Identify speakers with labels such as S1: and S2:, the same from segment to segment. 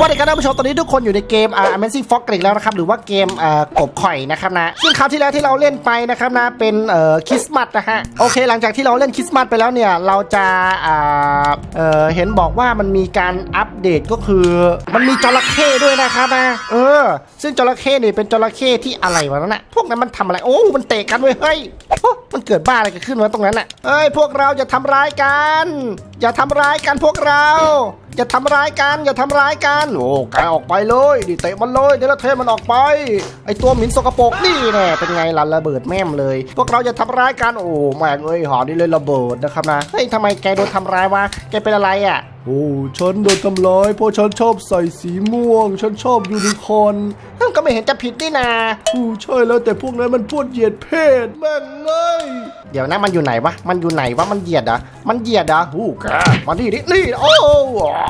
S1: วัสดีครับท่านผู้ชมตอนนี้ทุกคนอยู่ในเกมอ่า Amazing Fox กันอีกแล้วนะครับหรือว่าเกมอ่ากบข่อยนะครับนะซึ่งคราวที่แล้วที่เราเล่นไปนะครับนะเป็นเอ่อคริสต์มาสนะฮะโอเค หลังจากที่เราเล่นคริสต์มาสไปแล้วเนี่ยเราจะอ่าเอ่อเห็นบอกว่ามันมีการอัปเดตก็คือ มันมีจระเข้ด้วยนะครับนะเออ ซึ่งจระเข้นี่เป็นจระเข้ที่อะไรวะนั่นน่ะพวกนั้นมันทำอะไรโอ้มันเตะกันเว้ยเฮ้ยมันเกิดบ้าอะไรกันขึ้นวะตรงนั้นน่ะเอ้ยพวกเราอย่าทำร้ายกัน อย่าทำร้ายกันพวกเรา อย่าทำร้ายกันอย่าทำร้ายกันโอ้แกออกไปเลยดิเตะมันเลยเดี๋ยวเราเทมันออกไป ไอตัวหมินสกปรกนี่แน่เป็นไงล่ะระเบิดแม่มเลย พวกเราอย่าทำร้ายกันโอ้แม่งเอ้ยหอนี่เลยระเบิดนะครับนะเฮ้ยทำไมแกโดนทำร้ายวะแกเป็นอะไรอะโอ้ฉันโดนทำร้ายเพราะฉันชอบใส่สีม่วง ฉันชอบยูนิคอร์นก็ไม่เห็นจะผิดนี่นาโอ้ใช่แล้วแต่พวกนั้นมันพูดเหยียดเพศแม่งเลยเดี๋ยวนะมันอยู่ไหนวะ มันอยู่ไหนวะ มันเหยียดเหรอะมันเหยียดเหรอะหูแกมานี่ดินี่โอ้โห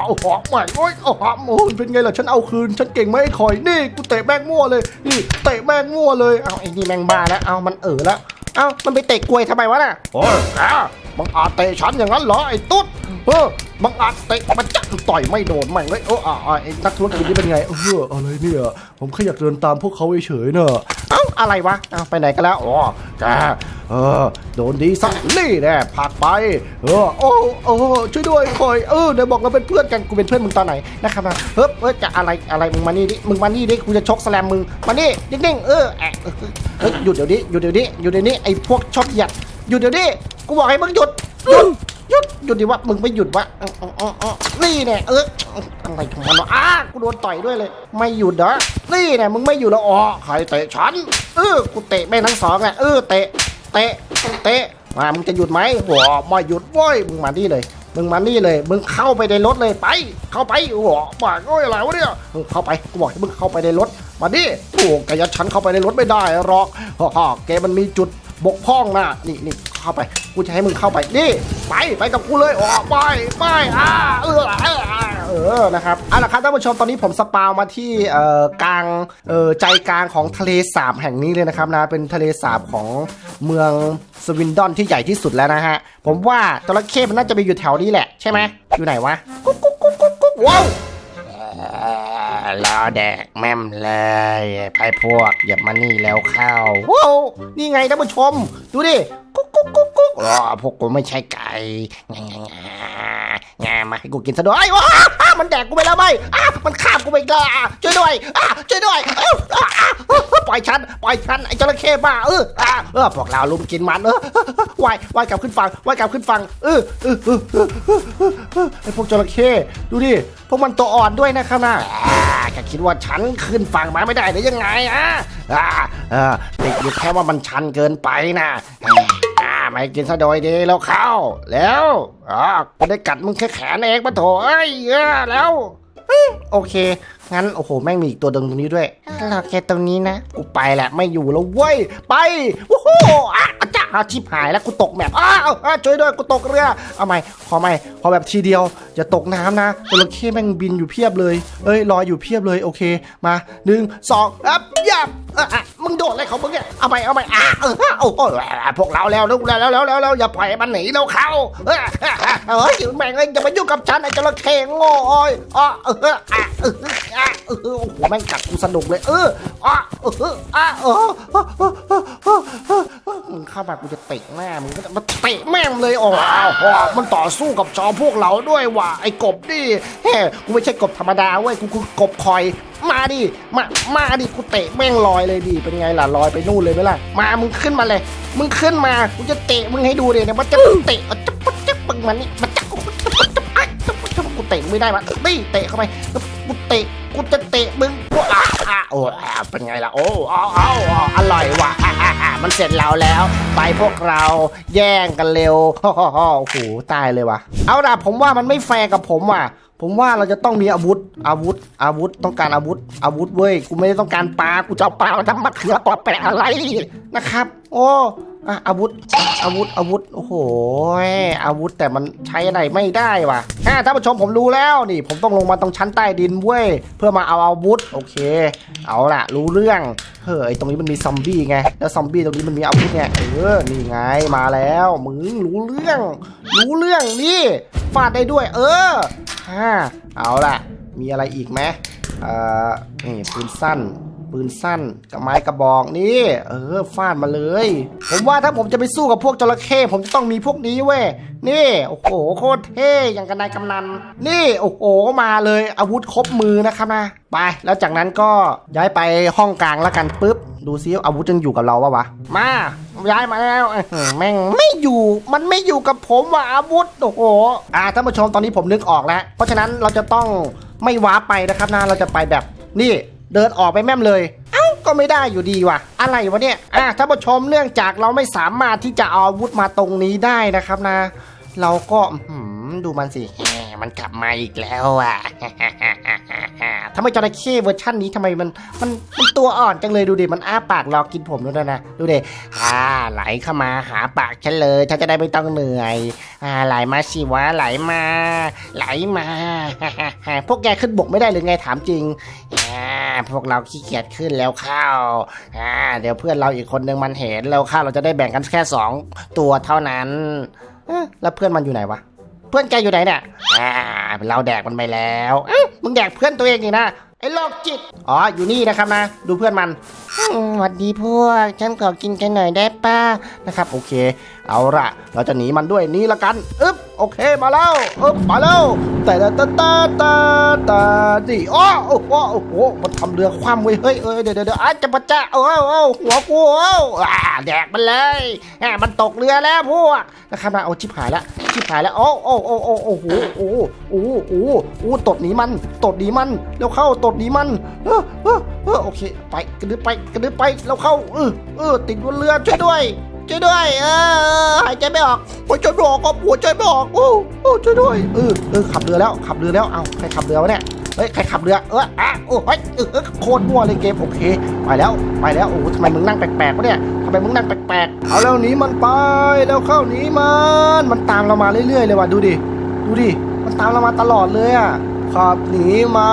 S1: โอ้โหแม่งโอ้ยโอ้โหโอ้ยเป็นไงล่ะ ฉันเอาคืน ฉันเก่งไหมไอ้คอย นี่ กูเตะแม่งมั่วเลย นี่ เตะแม่งมั่วเลย เอาไอ้นี่แม่งบ้าแล้ว เอามันเออแล้ว เอามันไปเตะกลวยทำไมวะน่ะ โอ้ยแกมึงอาจเตะฉันอย่างนั้นเหรอไอ้ตุ๊ดเออมึงอาจเตะมันจัต่อยไม่โดนแม่งเลยโอ้อ่าอ่าไอ้นักธุรกิจนี่เป็นไงเอออะไรเนี่ยผมแค่อยากเดินตามพวกเขาเฉยๆเนอะเอ้าอะไรวะเอาไปไหนกันแล้วอ๋อแกเออโดนดีสักนี่แน่ผักไปเออโอ้โอ้ช่วยด้วยคอยเออเดี๋ยวบอกเราเป็นเพื่อนกันกูเป็นเพื่อนมึงตอนไหนนะครับนะเฮ้ยเฮ้ยจะอะไรอะไรมึงมานี่ดิมึงมานี่ดิกูจะชกแสลมมึงมานี่นิ่งๆเออแอะเฮ้ยหยุดเดี๋ยวนี้หยุดเดี๋ยวนี้หยุดเดี๋ยวนี้ไอ้พวกชอบหยียดหยุดเดี๋ยวนี้กูบอกให้มึงหยุดหยุด หยุดหยุดดิวะมึงไม่หยุดวะอ๋ออ๋ออ๋อนี่แน่เอออะไรของมันวะอ้ากูโดนต่อยด้วยเลย ไม่หยุดเหรอนี่แน่มึงไม่หยุดแล้วอ๋อใครเตะฉันเออกูเตะแม่งทั้งสองอะเออเตะเตะเตะมามึงจะหยุดไหมโอ้ไม่หยุดว้ยมึงมานี่เลยมึงมานี่เลย มึงเข้าไปในรถเลยไป เข้าไปโอ้โหบ้าโอ้ยอะไรวะเนี่ยมึงเข้าไปกูบอกให้มึงเข้าไปในรถ มาดิโอ้กยัดฉันเข้าไปในรถไม่ได้หรอกฮ่าฮ่าแกมันมีจุด บกพร่องนะนี่นี่เข้าไป กูจะให้มึงเข้าไป นี่ ไป ไปกับกูเลยอ๋อไป ไป อ่า เออเออเออ นะครับ เอาละครับท่านผู้ชม ตอนนี้ผมสปาวมาที่ เอ่อ กลาง เอ่อ ใจกลางของทะเลสาบแห่งนี้เลยนะครับนะ เป็นทะเลสาบของเมืองสวินดอนที่ใหญ่ที่สุดแล้วนะฮะ ผมว่าจระเข้มันน่าจะไปอยู่แถวนี้แหละ ใช่ไหมอยู่ไหนวะ กุ๊กกุ๊กกุ๊กกุ๊กว้าว รอแดกแม่มเลยไปพวกอย่ามานี่แล้วเข้าว้าวนี่ไงท่านผู้ชม ดูดิ กุ๊กกุ๊กกุ๊กกุ๊กอ๋อพวกกูไม่ใช่ไก่งางางามาให้กูกินซะด้วยว้าอ้ามันแดกกูไปแล้วไหมอ้ามันข้ามกูไปอีกแล้วอะช่วยด้วยอ้าช่วยด้วยเอ้าอ้าอ้าปล่อยฉันปล่อยฉันไอ้จระเข้บ้าเอออ่าเออพวกเราลุมกินมันเออว่ายว่ายกลับขึ้นฝั่งว่ายกลับขึ้นฝั่งเออเออเออเออเออเออเออไอ้พวกจระเข้ดูดิพวกมันตัวอ่อนด้วยนะครับนะแกคิดว่าฉันขึ้นฝั่งมาไม่ได้หรือยังไงอะอ่าเออติดอยู่แค่ว่ามันชันเกินไปนะอ่า ไม่กินซะโดยดีแล้วเข้า แล้วอ่ากูได้กัดมึงแค่แขนเองปะโถเอ้ยเออแล้วโอเค งั้นโอ้โห แม่งมีอีกตัวดึงตรงนี้ด้วยรอแกตรงนี้นะ กูไปแหละ ไม่อยู่แล้วเว้ย ไปโอ้โหอะจ้าเอาชิบหายแล้วกูตกแมปอ้าวอ้าวช่วยด้วยกูตกเรือ เอาใหม่ ขอใหม่ ขอแบบทีเดียว อย่าตกน้ำนะจระเข้แม่งบินอยู่เพียบเลย เอ้ยลอยอยู่เพียบเลย โอเค มาหนึ่งสองอับยับอะ มึงโดดอะไรของมึงเนี่ยเอาไปเอาไปอะเออโอ้โหพวกเราแล้วลูกแล้วแล้วแล้วแล้วอย่าปล่อยมันหนีเราเข้าเฮ้ยแม่งเอ้ยอย่ามายุ่งกับฉันไอ้จระเข้โง่อ้ยอ๋อเอออะเอออะเออโอ้โหแม่งกัดกูสนุกเลย เอออะเอออะเออ มึงเข้ามากูจะเตะแม่มึงก็มาเตะแม่งเลยโอ๋อมันต่อสู้กับจอพวกเราด้วยว่ะไอ้กบดิเฮ้กูไม่ใช่กบธรรมดาเว้ยกูคือกบคอย มาดิมามาดิกูเตะแม่งลอยเลยดิเป็นไงล่ะลอยไปนู่นเลยไหมล่ะมามึงขึ้นมาเลย มึงขึ้นมากูจะเตะมึงให้ดูเลยนะว่าจะเตะจับปั๊บจับมึงมันนี่มันจับกูเตะไม่ได้มาดิเตะเข้าไปกูเตะ กูจะเตะมึงกูอะอะโอ้เป็นไงล่ะ โอ้เอาเอาออร่อยว่ะอะอะอะมันเสร็จเราแล้ว ไปพวกเราแย่งกันเร็วฮ่อฮ่อฮ่อโอ้โหตายเลยว่ะ เอาล่ะผมว่ามันไม่แฟร์กับผมว่ะ ผมว่าเราจะต้องมีอาวุธ อาวุธ อาวุธ ต้องการอาวุธ อาวุธเว้ย กูไม่ได้ต้องการปลา กูจะเอาปลามาทำมะเขือปอแปะอะไรนะครับ โอ้ อะอาวุธ อาวุธ อาวุธ โอ้โห อาวุธแต่มันใช้อะไรไม่ได้ว่ะอ่าท่านผู้ชมผมรู้แล้วนี่ ผมต้องลงมาตรงชั้นใต้ดินเว้ย เพื่อมาเอาอาวุธ โอเค เอาล่ะ รู้เรื่อง เฮ้ย ตรงนี้มันมีซอมบี้ไง แล้วซอมบี้ตรงนี้มันมีอาวุธไง เออ นี่ไง มาแล้ว มึงรู้เรื่อง รู้เรื่องนี่ ฟาดได้ด้วย เอออ่าเอาล่ะ มีอะไรอีกไหมเอ่อนี่ปืนสั้น ปืนสั้นกับไม้กระบอกนี่ เออฟาดมาเลย ผมว่าถ้าผมจะไปสู้กับพวกจระเข้ผมจะต้องมีพวกนี้เว้ยนี่โอ้โหโคตรเท่อย่างกันนายกำนัน นี่โอ้โหมาเลยอาวุธครบมือนะครับนะไป แล้วจากนั้นก็ย้ายไปห้องกลางแล้วกันปุ๊บดูซิอาวุธยังอยู่กับเราปะวะมาย้ายมาแล้วแม่งไม่อยู่มันไม่อยู่กับผมว่ะอาวุธโอ้โหอ่าท่านผู้ชมตอนนี้ผมนึกออกแล้ว เพราะฉะนั้นเราจะต้องไม่ว้าไปนะครับนะเราจะไปแบบนี่ เดินออกไปแม่มเลยเอ้าก็ไม่ได้อยู่ดีว่ะ อะไรวะเนี่ย อะท่านผู้ชมเนื่องจากเราไม่สามารถที่จะเอาอาวุธมาตรงนี้ได้นะครับนะ เราก็ดูมันสิ มันกลับมาอีกแล้วอะำไมจระเข้เวอร์ชันนี้ทำไมมันมันมันตัวอ่อนจังเลยดูดิมันอ้าปากรอกินผมด้วยนะดูดิอ่าไหลเข้ามาหาปากฉันเลยฉันจะได้ไม่ต้องเหนื่อยอ่าไหลมาสิวะไหลมา ไหลมาพวกแกขึ้นบกไม่ได้หรือไงถามจริงอ่าพวกเราขี้เกียจขึ้นแล้วข้าอ่าเดี๋ยวเพื่อนเราอีกคนนึงมันเห็นแล้วข้าวเราจะได้แบ่งกันแค่สองตัวเท่านั้นแล้วเพื่อนมันอยู่ไหนวะ เพื่อนแกอยู่ไหนเนี่ยอ่าเราแดกมันไปแล้วเอ้ยมึงแดกเพื่อนตัวเองอีกนะไอ้โรคจิต อ๋อ อยู่นี่นะครับนะ ดูเพื่อนมันสวัสดีพวก ฉันขอกินกันหน่อยได้ป้านะครับ โอเค เอาละเราจะหนีมันด้วยนี้ละกัน อึ๊บ โอเคมาแล้วอึ๊บมาแล้วแต่ตาตาตาตาดิอ้อโอ้โหโอ้โหมันทำเรือคว่ำเว้ยเฮ้ยเอ้ยเดี๋ยวเดี๋ยวเดี๋ยวอ้าจะปะจ้าโอ้โหโอ้หัวกูโอ้อ่าแดกมันเลยแหมมันตกเรือแล้วพวกนะครับนะเอาชิบหายแล้วชิบหายแล้วโอ้โอ้โอ้โอ้โอ้โหโอ้โหโอ้โหโอ้โอ้ตดหนีมันตดหนีมันแล้วเข้าตดหนีมันเออเออเออโอเค ไปกระดึ๊บไปกระดึ๊บไปแล้วเข้าเออเออติดบนเรือช่วยด้วย ช่วยด้วย เออหายใจไม่ออกหัวใจไม่ออกก็หัวใจไม่ออกโอ้โอ้ช่วยด้วยเออเออขับเรือแล้วขับเรือแล้วเอาใครขับเรือวะเนี่ยเฮ้ยใครขับเรือเอออะโอ้ยเออโคตรมั่วเลยเกมโอเค ไปแล้วไปแล้วโอ้ทำไมมึงนั่งแปลกๆวะเนี่ยทำไมมึงนั่งแปลกๆเอาแล้วหนีมันไปแล้วเข้าหนีมันมันตามเรามาเรื่อยๆเลยว่ะดูดิดูดิมันตามเรามาตลอดเลยอะขับหนีมั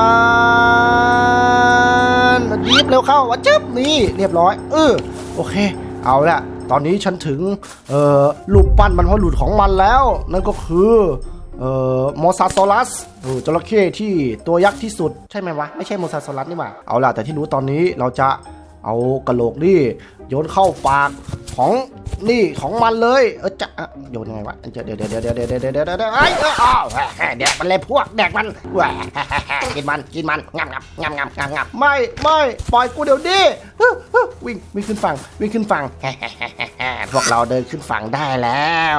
S1: นดีบเร็วเข้าวะจึ๊บนี่เรียบร้อยเออโอเค เอาละ ตอนนี้ฉันถึงลูกปั้นมันพอหลุดของมันแล้ว นั่นก็คือเอ่อโมซาโซลัสเออจระเข้ที่ตัวยักษ์ที่สุด ใช่ไหมวะ ไม่ใช่โมซาโซลัสนี่หว่า เอาล่ะ แต่ที่รู้ตอนนี้เราจะเอากระโหลกนี่โยนเข้าปากของนี่ของมันเลย เออจะโยนยังไงวะเดี๋ยวเดี๋ยวเดี๋ยวเดี๋ยวเดี๋ยวเดี๋ยวเดี๋ยวเดี๋ยวเดี๋ยวไอ้ยเอออ้าวแดกมันเลยพวกแดกมันแหวกินมันกินมันงับงับงับงับงับงับไม่ไม่ปล่อยกูเดี๋ยวนี้ฮึฮึ วิ่งวิ่งขึ้นฝั่งวิ่งขึ้นฝั่งพวกเราเดินขึ้นฝั่งได้แล้ว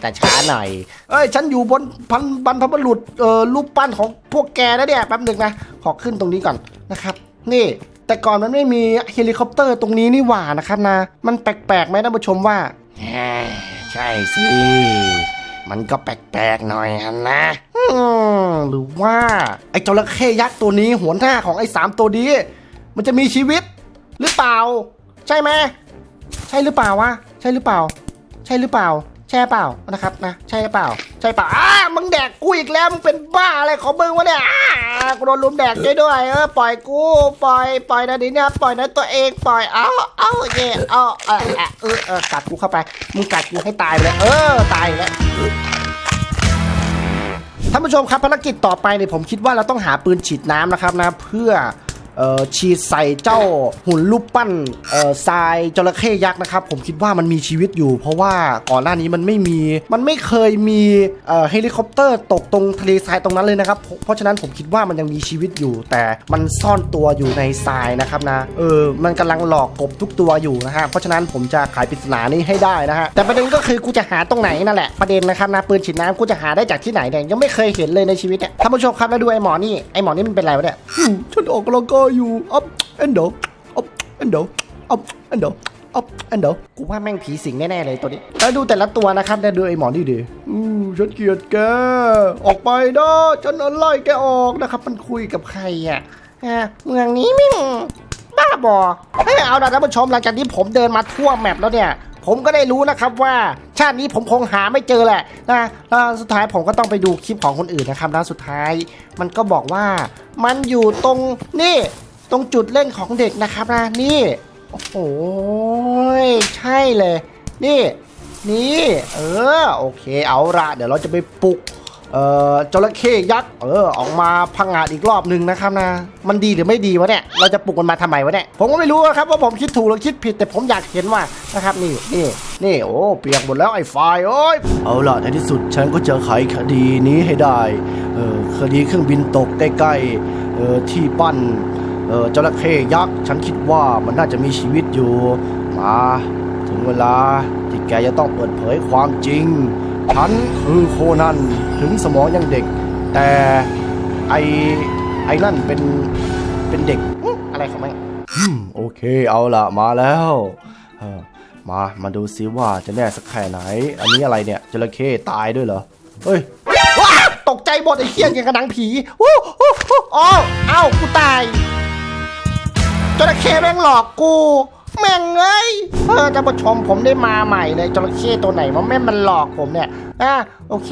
S1: แต่ช้าหน่อย เอ้ย ฉันอยู่บนพันบรรพบุรุษเอ่อรูปปั้นของพวกแกนะเนี่ยแป๊บหนึ่งนะ ขอขึ้นตรงนี้ก่อนนะครับ นี่แต่ก่อนมันไม่มีเฮลิคอปเตอร์ตรงนี้นี่หว่านะครับนะ มันแปลกๆไหมท่านผู้ชมว่าใช่สิ มันก็แปลกๆหน่อยฮะนะอืมหรือว่า ไอ้จระเข้ยักษ์ตัวนี้หัวหน้าของไอ้สามตัวนี้ มันจะมีชีวิตหรือเปล่า ใช่ไหมใช่หรือเปล่าวะใช่หรือเปล่า ใช่หรือเปล่า ใช่เปล่านะครับนะใช่หรือเปล่า ใช่เปล่าอ้ามึงแดกกูอีกแล้วมึงเป็นบ้าอะไรของมึงวะเนี่ยอ้ากูโดนลุมแดกด้วยด้วยเออปล่อยกูปล่อยปล่อยนะดิเนี่ยปล่อยนะตัวเองปล่อยเอาเอาเย่เอาเออเออเออกัดกูเข้าไปมึงกัดกูให้ตายเลยเออตายแล้วท่านผู้ชมครับภารกิจต่อไปเนี่ยผมคิดว่าเราต้องหาปืนฉีดน้ำนะครับนะเพื่อ เอ่อฉีดใส่เจ้าหุ่นรูปปั้นเอ่อทรายจระเข้ยักษ์นะครับ ผมคิดว่ามันมีชีวิตอยู่ เพราะว่าก่อนหน้านี้มันไม่มีมันไม่เคยมีเอ่อเฮลิคอปเตอร์ตกตรงทะเลทรายตรงนั้นเลยนะครับ เพราะฉะนั้นผมคิดว่ามันยังมีชีวิตอยู่ แต่มันซ่อนตัวอยู่ในทรายนะครับนะเออมันกำลังหลอกกบทุกตัวอยู่นะฮะเพราะฉะนั้นผมจะขายปริศนานี้ให้ได้นะฮะแต่ประเด็นก็คือกูจะหาตรงไหนนั่นแหละประเด็นนะครับนะปืนฉีดน้ำกูจะหาได้จากที่ไหนเนี่ยยังไม่เคยเห็นเลยในชีวิตเนี่ยท่านผู้ชมครับแล้วดูไอ้หมอนี่ไอ้หมอนี่มันเป็นอะไรวะเนี่ยฉันอกกำลังกายอยู่อัพแอนโดอัพแอนโดอัพแอนโดอัพแอนโดกูว่าแม่งผีสิงแน่ๆเลยตัวนี้แล้วดูแต่ละตัวนะครับแล้วดูไอ้หมอนี่ดิอือฉันเกลียดแก ออกไปนะฉันไล่แกออกนะครับ มันคุยกับใครอะอะเมืองนี้แม่งบ้าบอเฮ้ยเอาละท่านผู้ชมหลังจากที่ผมเดินมาทั่วแมปแล้วเนี่ย ผมก็ได้รู้นะครับว่าชาตินี้ผมคงหาไม่เจอแหละนะแล้วสุดท้ายผมก็ต้องไปดูคลิปของคนอื่นนะครับแล้วสุดท้าย มันก็บอกว่ามันอยู่ตรงนี่ตรงจุดเล่นของเด็กนะครับนะนี่โอ้โหใช่เลย นี่ นี่ เออโอเคเอาละเดี๋ยวเราจะไปปลุก เอ่อจระเข้ยักษ์เออออกมาพังงาดอีกรอบหนึ่งนะครับนะ มันดีหรือไม่ดีวะเนี่ยเราจะปลุกมันมาทำไมวะเนี่ยผมก็ไม่รู้ครับว่าผมคิดถูกหรือคิดผิดแต่ผมอยากเห็นว่านะครับนี่นี่นี่โอ้เปียกหมดแล้วไอ้ไฟโอ้ยเอาล่ะในที่สุดฉันก็จะไขคดีนี้ให้ได้เออคดีเครื่องบินตกใกล้ๆเออที่ปั้นเออจระเข้ยักษ์ฉันคิดว่ามันน่าจะมีชีวิตอยู่มาถึงเวลาที่แกจะต้องเปิดเผยความจริง ฉันคือโคนันถึงสมองยังเด็ก แต่ไอไอ้นั่นเป็นเป็นเด็กอื้ออะไรของมันอืมโอเคเอาละมาแล้วเออมามาดูซิว่าจะแน่สักแค่ไหน อันนี้อะไรเนี่ยจระเข้ตายด้วยเหรอเฮ้ยว้าตกใจหมดไอ้เคี้ยยังกระหนังผีวู้วู้วู้อ๋อเอ้ากูตายจระเข้แม่งหลอกกู แม่งเอ้ยเออท่านผู้ชมผมได้มาใหม่เลยจระเข้ตัวไหนมาแม่งมันหลอกผมเนี่ยอะโอเค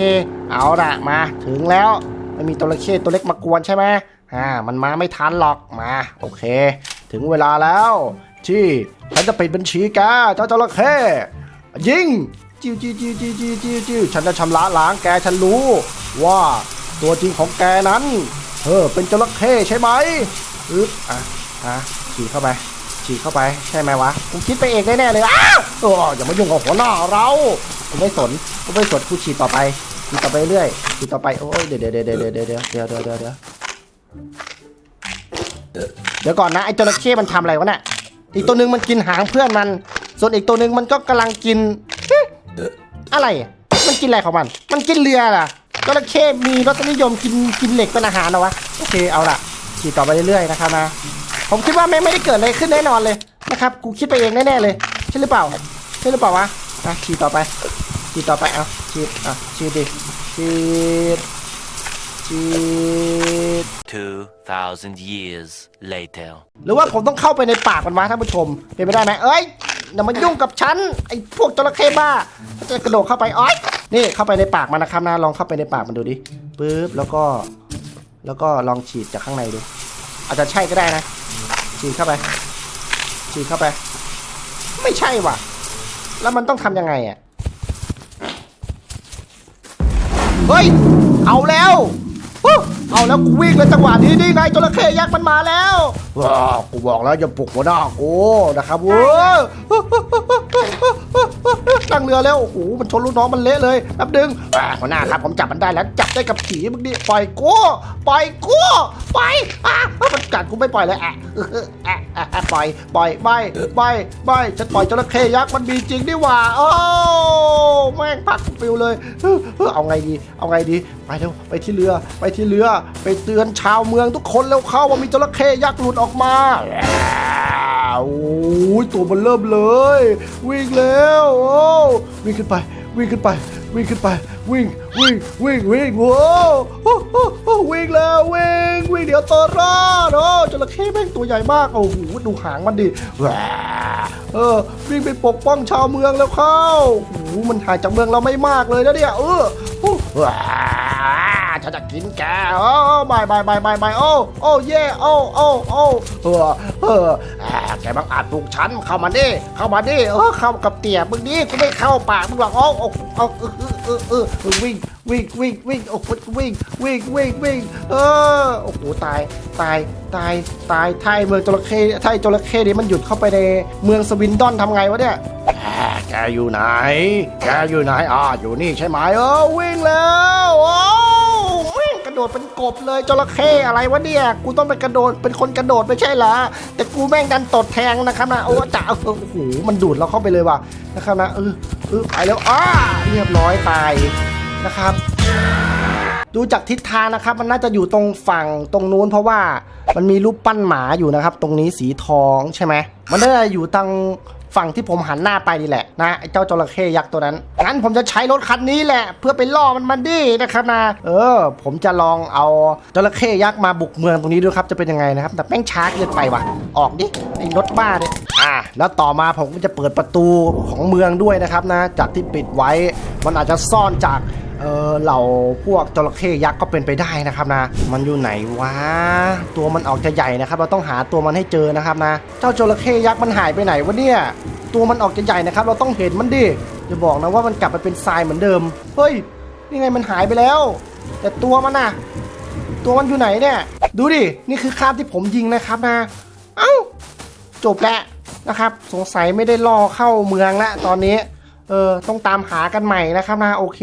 S1: เอาละมาถึงแล้วไม่มีจระเข้ตัวเล็กมากวนใช่ไหมอ่ามันมาไม่ทันหรอกมาโอเค ถึงเวลาแล้ว ที่ฉันจะปิดบัญชีแกเจ้าจระเข้ยิงจิ้วจิ้วจิ้วจิ้วจิ้วจิ้วจิ้วฉันจะชำระล้างแกฉันรู้ ว่าตัวจริงของแกนั้นเออเป็นจระเข้ใช่ไหมอึ๊บอะอะฉีดเข้าไป ฉีดเข้าไปใช่ไหมวะกูคิดไปเองแน่ๆเลยอ้าวโอ้อย่ามายุ่งกับหัวหน้าเรากูไม่สนกูไม่สนกูฉีดต่อไปฉีดต่อไปเรื่อยฉีดต่อไปโอ้ยเดี๋ยวเดี๋ยวเดี๋ยวเดี๋ยวเดี๋ยวเดี๋ยวเดี๋ยวเดี๋ยวเดี๋ยวเดี๋ยวก่อนนะไอ้จระเข้มันทำอะไรวะเนี่ยอีกตัวหนึ่งมันกินหางเพื่อนมัน ส่วนอีกตัวหนึ่งมันก็กำลังกินอะไร มันกินอะไรของมัน มันกินเรือล่ะจระเข้มีรสนิยมกินกินเหล็กเป็นอาหารเหรอวะโอเคเอาล่ะฉีดต่อไปเรื่อยๆนะครับนะ ผมคิดว่าไม่ไม่ได้เกิดอะไรขึ้นแน่นอนเลยนะครับ กูคิดไปเองแน่ๆเลยใช่หรือเปล่าใช่หรือเปล่าวะอะฉีดต่อไปฉีดต่อไปเอาฉีดอะฉีดดิฉีดฉีด
S2: 2,000 years later.
S1: หรือว่าผมต้องเข้าไปในปากมันวะท่านผู้ชมเป็นไปได้ไหมเอ้ยอย่ามายุ่งกับฉันไอ้พวกจระเข้บ้าจะกระโดดเข้าไปอ้อยนี่เข้าไปในปากมันนะครับนะลองเข้าไปในปากมันดูดิปึ๊บแล้วก็ แล้วก็ลองฉีดจากข้างในดู อาจจะใช่ก็ได้นะ ฉีดเข้าไปฉีดเข้าไป ไม่ใช่ว่ะ แล้วมันต้องทำยังไงอะ เฮ้ย เอาแล้วฮู้เอาแล้วกูวิ่งเลยจังหวะนี้นี่ไงจระเข้ยักษ์มันมาแล้วว้าวกูบอกแล้วอย่าปลุกหัวหน้ากูนะครับเว้ย นั่งเรือแล้วโอ้โหมันชนลูกน้องมันเละเลยแป๊บดึงอ่าหัวหน้าครับผมจับมันได้แล้วจับได้กับผีมึงดิปล่อยกูปล่อยกูปล่อยอะมันกัดกูไม่ปล่อยเลยอะอะอะอะปล่อยปล่อยไม่ไม่ไม่ฉันปล่อยจระเข้ยักษ์มันมีจริงนี่หว่าโอ้แม่งพักฟิวเลยเออเออเอาไงดีเอาไงดีไปเร็วไปที่เรือไปที่เรือไปเตือนชาวเมืองทุกคนแล้วเข้าว่ามีจระเข้ยักษ์หลุดออกมา โอ้ยตัวมันเริ่มเลย วิ่งแล้วโอ้วิ่งขึ้นไป วิ่งขึ้นไป วิ่งขึ้นไป วิ่ง วิ่ง วิ่ง วิ่งโว้โอ้วิ่งแล้ววิ่ง วิ่งเดี๋ยวตัวรอดโอ้จระเข้แม่งตัวใหญ่มาก โอ้โห ดูหางมันดิแหวเออ วิ่งไปปกป้องชาวเมืองแล้วเข้าโอ้โหมันห่างจากเมืองเราไม่มากเลยนะเนี่ย เออโอ้แหวฉันจะกินแกโอ้บายบายบายบายบายโอ้ โอ้ เย่ โอ้ โอ้ โอ้ เออ เอออ่า แกบังอาจปลุกฉันเข้ามาดิเข้ามาดิเออเข้ากับเตี่ยมึงดิกูไม่เข้าปากมึงหรอกอ้โอ้โอ้เออเออเออเออวิ่งวิ่งวิ่งวิ่งโอ้โหวิ่งวิ่งวิ่งวิ่งเออโอ้โหตายตายตายตายไทยเมืองจระเข้ไทยจระเข้นี่มันหยุดเข้าไปในเมืองสวินดอนทำไงวะเนี่ยแกอยู่ไหน แกอยู่ไหนอ่าอยู่นี่ใช่ไหมเออวิ่งแล้วอ้แม่งก ระโดดเป็นกบเลยจระเข้อะไรวะเนี่ยกูต้องไปกระโดดเป็นคนกระโดดไม่ใช่เหรอแต่กูแม่งดันตดแทงนะครับนะโอ้จ่าโอ้โหมันดูดเราเข้าไปเลยว่ะนะครับนะเออเออไปแล้วอ้าเรียบร้อยตายนะครับดูจากทิศทางนะครับ มันน่าจะอยู่ตรงฝั่งตรงนู้นเพราะว่ามันมีรูปปั้นหมาอยู่นะครับ ตรงนี้สีทองใช่ไหมมันน่าจะอยู่ทาง ฝั่งที่ผมหันหน้าไปนี่แหละนะไอ้เจ้าจระเข้ยักษ์ตัวนั้นงั้นผมจะใช้รถคันนี้แหละ เพื่อไปล่อมันมันดินะครับนะเออ ผมจะลองเอาจระเข้ยักษ์มาบุกเมืองตรงนี้ดูครับจะเป็นยังไงนะครับ แต่แป้งช้าเกินไปว่ะ ออกดิไอ้รถบ้าเนี่ยอะแล้วต่อมาผมก็จะเปิดประตูของเมืองด้วยนะครับนะจากที่ปิดไว้มันอาจจะซ่อนจาก เออเหล่าพวกจระเข้ยักษ์ก็เป็นไปได้นะครับนะ มันอยู่ไหนวะตัวมันออกจะใหญ่นะครับ เราต้องหาตัวมันให้เจอนะครับนะ เจ้าจระเข้ยักษ์มันหายไปไหนวะเนี่ยตัวมันออกจะใหญ่นะครับ เราต้องเห็นมันดิจะบอกนะว่ามันกลับไปเป็นทรายเหมือนเดิมเฮ้ยนี่ไงมันหายไปแล้ว แต่ตัวมันน่ะตัวมันอยู่ไหนเนี่ย ดูดิ นี่คือคาบที่ผมยิงนะครับนะ เอ้า จบแล้วนะครับ สงสัยไม่ได้ล่อเข้าเมืองละตอนนี้ เออ ต้องตามหากันใหม่นะครับนะ โอเค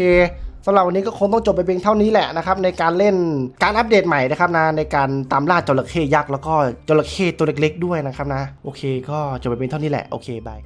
S1: สำหรับวันนี้ก็คงต้องจบไปเพียงเท่านี้แหละนะครับในการเล่นการอัปเดตใหม่นะครับนะในการตามล่าจระเข้ยักษ์แล้วก็จระเข้ตัวเล็กๆด้วยนะครับนะโอเค ก็จบไปเพียงเท่านี้แหละโอเคบาย